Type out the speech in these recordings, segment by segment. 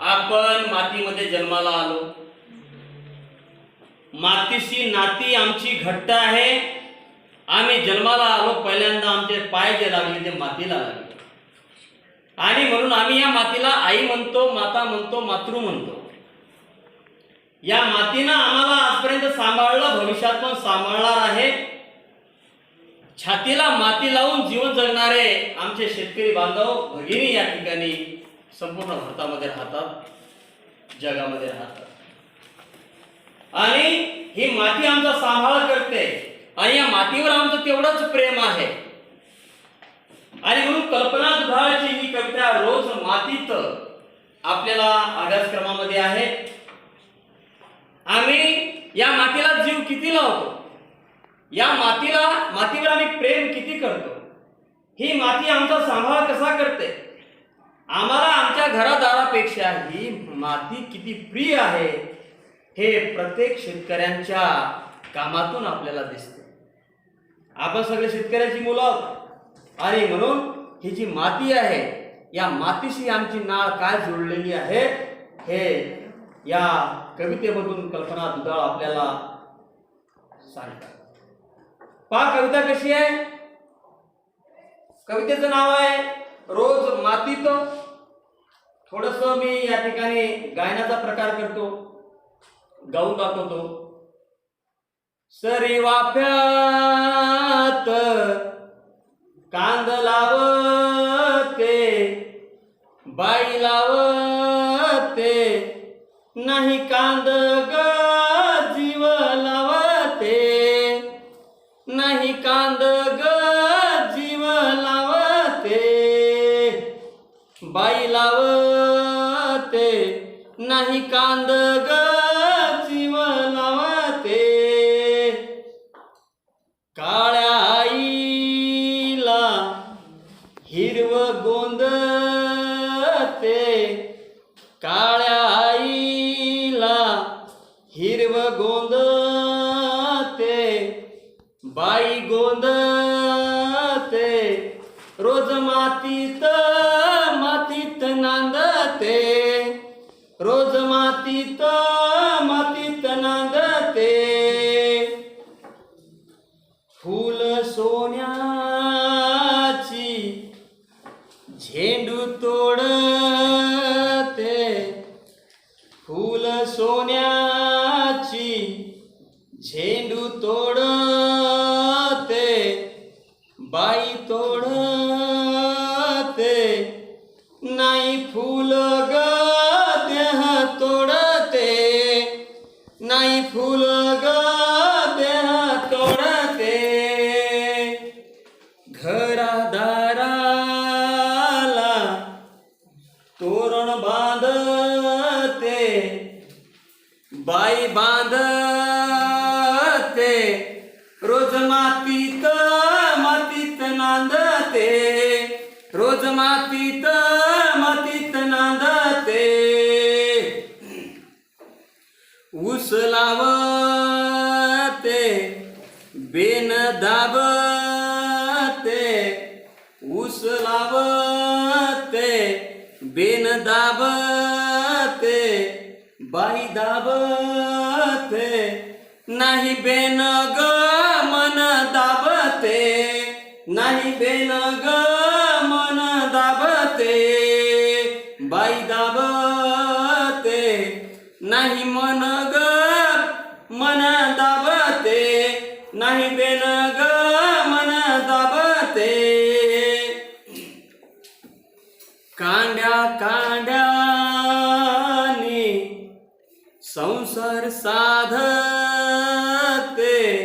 आपण मातीमध्ये जन्माला आलो. मातीशी नाती आमची घट्ट आहे. आम्ही जन्माला आलो पहिल्यांदा आमचे पाय जे लागले ते मातीला लागले. आणि म्हणून आम्ही या मातीला आई म्हणतो माता म्हणतो मातृ म्हणतो. या मातीनं आम्हाला आजपर्यंत सांभाळलं भविष्यात पण सांभाळणार आहे. छातीला माती लावून जीवन जगणारे आमचे शेतकरी बांधव भगिनी या ठिकाणी संपूर्ण भारतामध्ये राहतात जगामध्ये राहतात. आणि ही माती आमचा सांभाळ करते आणि या मातीवर आमचं तेवढंच प्रेम आहे. आणि म्हणून कल्पना दुधाळची ही कविता रोज मातीत आपल्याला अभ्यासक्रमामध्ये आहे. आम्ही या मातीला जीव किती लावतो? या मातीला मातीवर आम्ही प्रेम किती करतो? ही माती आमचा सांभाळ कसा करते? आम्हाला आमच्या घरादारापेक्षा ही माती किती प्रिय आहे हे प्रत्येक शेतकऱ्यांच्या कामातून आपल्याला दिसते. आपण सगळे शेतकऱ्याची मुलं आहोत. आणि म्हणून ही जी माती आहे या मातीशी आमची नाळ काय जोडलेली आहे हे या कवितेमधून कल्पना दुधाळ आपल्याला सांगतात. पहा कविता कशी आहे? कवितेचं नाव आहे रोज मातीत थोडस मी या ठिकाणी गायनाचा प्रकार करतो गाऊन दाखवतो. सरी वाफ्यात कांद लावते बाई लावते नाही कांद ग जीव लावते नाही कांद नाही कांद ग जीव लावते काळ्या आईला हिरव गोंदते. काळ्या आईला हिरव गोंदते. बाई गोंदते. रोज मातीत मातीत मातीत नांदते. फूल सोन्याची झेंडू तोडते. फूल सोन्याची झेंडू तोडते. बाई तोडते. नाही फुलं घरादाराला तोरण बांधते बाई बांधते रोज मातीत मातीत नांदते रोज मातीत मातीत नांदते. उस लावते बेन दाबते ऊस लावते बेन दाबते बाई दाबते नाही बेन ग मन दाबते नाही बेन ग मन दाबते बाई दाबते नाही मन ग मन दाबते नाही बेन संसार साधते.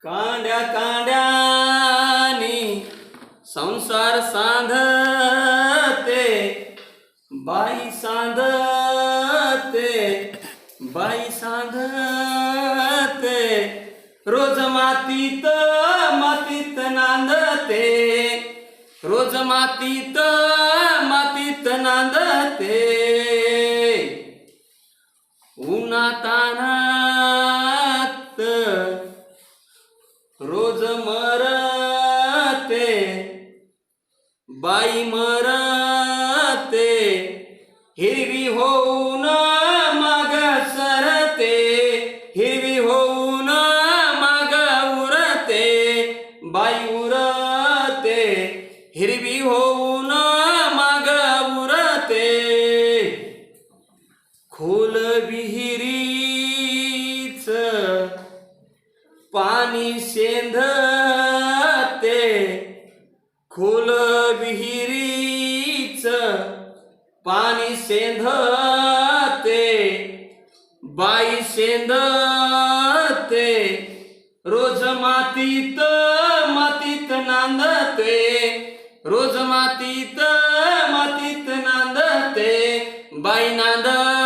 कांड्या कांड्यानी संसार साधते. बाई साधते. बाई साधते. रोज मातीत मातीत नांदते. रोज मातीत मातीत नांदते. उन्हातानात रोज मरते बाई मरते हिरवी होऊन माग सरते हिरवी होऊन माग उरते बाई उरते हिरवी होऊन खोल विहिरीच पाणी सेंधते बाई सेंधते रोज मातीत मातीत नांदते रोज मातीत मातीत नांदते बाई नांदते.